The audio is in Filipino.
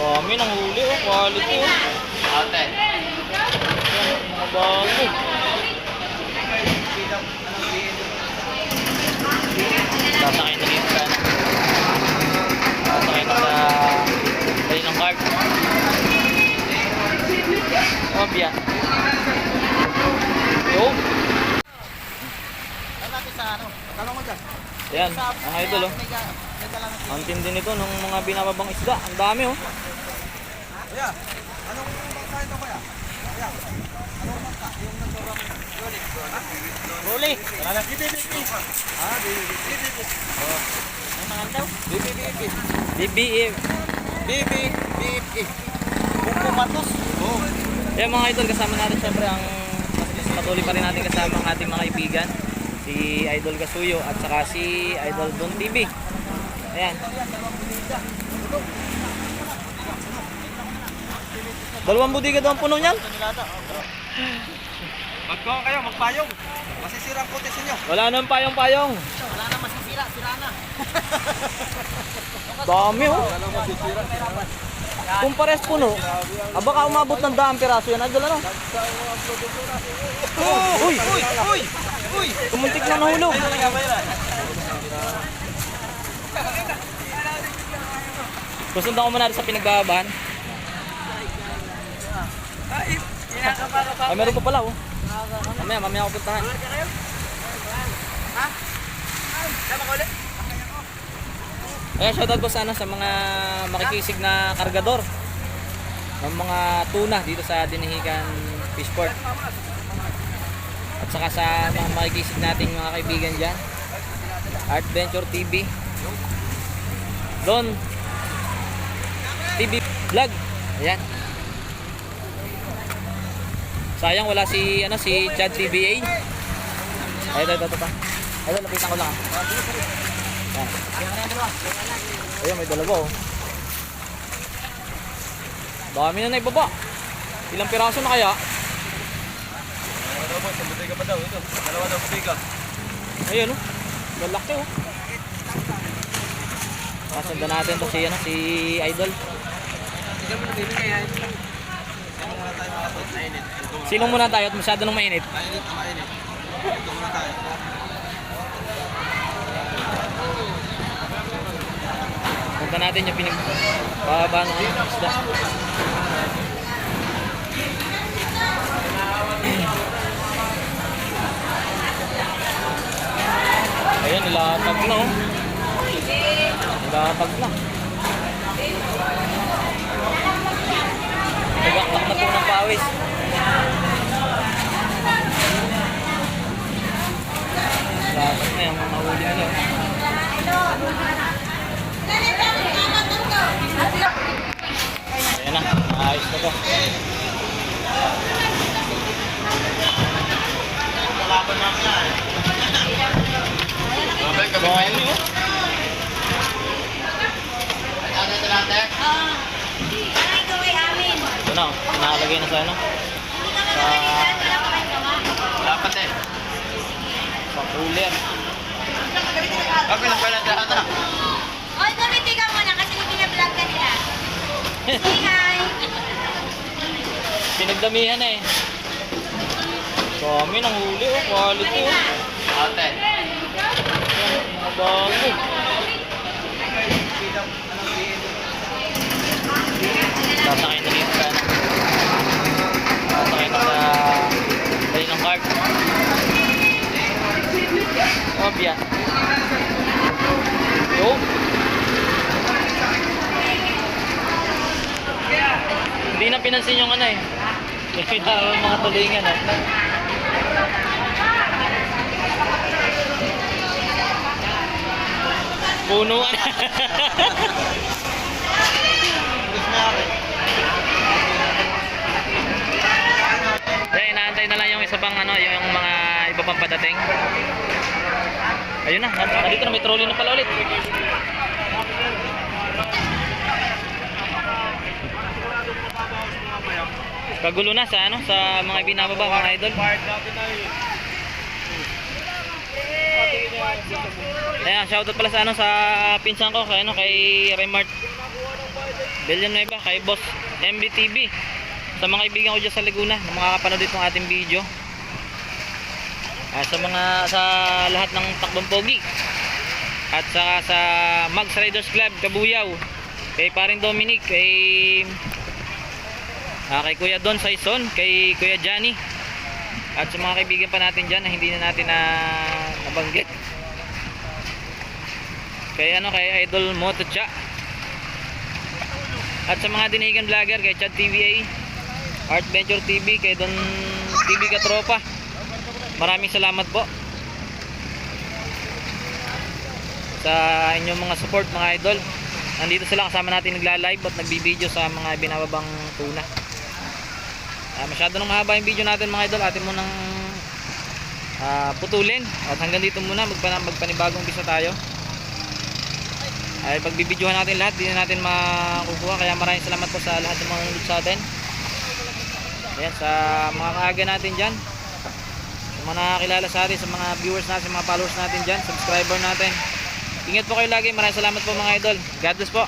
Dami ng huli oh, quality oh. Ate. Mga bago. Sasakay na dito sa ano. Sasakay ka sa dali ng card. Obya. Yo. Ano natin sa ano? Tanong mo dyan. Yan, ang idol oh. Ang tindi nito ng mga binababang isda. Ang dami oh. Kuya, anong bangka ito kuya? Kuya, anong bangka? Yung nagsorang Rolex. Huli. Wala lang. BBB. Ah, BBB. BBB. Ang mga daw? BBB. BBM. BBB. Buko matos. Oo. Yan mga idol, kasama natin syempre ang patuloy pa rin natin kasama ang ating mga kaibigan. Si Idol Gasuyo at saka si Idol Don TV. Ayan. Dalawang budiga daw ang puno niyan. Magkawa kayo, magpayong. Masisira ang kotes ninyo. Wala nang payong-payong. Wala na masisira, sira na. Dami oh. Wala na masisira, sira na. Kung pares puno, ah, baka umabot ng daang piraso yan. Idol ano? Uy! Uy! Uy! Uy! Tumuntik na nahulog. Susundan ko muna sa pinagbabahan. Ay, meron pa pala oh. Mamaya, mamaya ako puntahan. Ayan, shoutout po sana sa mga makikisig na kargador ng mga tuna dito sa Dinihigan Fishport. At saka sa mga makikisig nating mga kaibigan dyan. Adventure TV. Don TV Vlog. Ayan. Sayang wala si ano si Chad TVA. Ay, ito, ito, ito pa. Ay, lapitan ko lang. Ayan. Ayun, may dalawa oh. Dami na naibaba. Ilang piraso na kaya? Dalawa daw, sa butika pa daw. Ito, dalawa daw butika. Ayun oh. Lalaki oh. Kasundan natin to si ano, si Idol. Sino muna tayo mga. Sino muna tayo at masyado nang mainit? Mainit mainit. Ito muna tayo. Punta natin yung pinag bababa ng ano, isda. Ayan, nilatag na oh. Nilatag na. Nagaktak na po ng pawis. Nilatag na yung mga huli nila. oh. Ayan na, ayos na to. Mabay kami Dami mainit. oh. Ano ito natin? Ah, ay gawin oh. nakalagay na sa ano, kami gawa. Dapat eh. sa cooler. Kami lang pala daan na. Oy, gamitin ka muna kasi binablog ka nila. Say hi. Pinagdamihan na eh. Dami ng huli oh, quality oh. Ate. Yan, mga bago. Sasakay na dito sa ano. Sasakay na sa dali ng card. Obya. Yo. Hindi na pinansin yung ano eh. Yung mga tulingan eh. Punuan. Kaya inaantay na lang yung isa pang ano, yung mga iba pang padating. Ayun na, nandito na may trolley na pala ulit. Kagulo na sa ano, sa mga binababa mga idol. Ayan, shoutout pala sa ano sa pinsan ko kay ano kay Raymart Villanueva kay Boss MBTV. Sa mga kaibigan ko dyan sa Laguna na makakapanood itong ating video. Ah, sa mga sa lahat ng takbong pogi. At saka sa Mags Riders Club Kabuyaw. Kay paring Dominic, kay ah, kay Kuya Don Saison, kay Kuya Johnny. At sa mga kaibigan pa natin dyan na hindi na natin na nabanggit. Kay ano kay Idol Moto Cha. At sa mga dinihigan vlogger kay Chad TVA, Art Venture TV, kay Don TV Katropa. Maraming salamat po sa inyong mga support mga idol. Nandito sila kasama natin nagla-live at nagbibideo sa mga binababang tuna. Ah, masyado nang mahaba yung video natin mga idol. Atin mo nang ah, putulin. At hanggang dito muna magpa magpanibagong bisa tayo. Ay pagbibidyohan natin lahat, di na natin makukuha. Kaya maraming salamat po sa lahat ng mga nanonood sa atin. Ayan, sa mga kaaga natin dyan. Mga nakakilala sa atin, sa mga viewers natin, sa mga followers natin dyan, subscriber natin. Ingat po kayo lagi. Maraming salamat po mga idol. God bless po.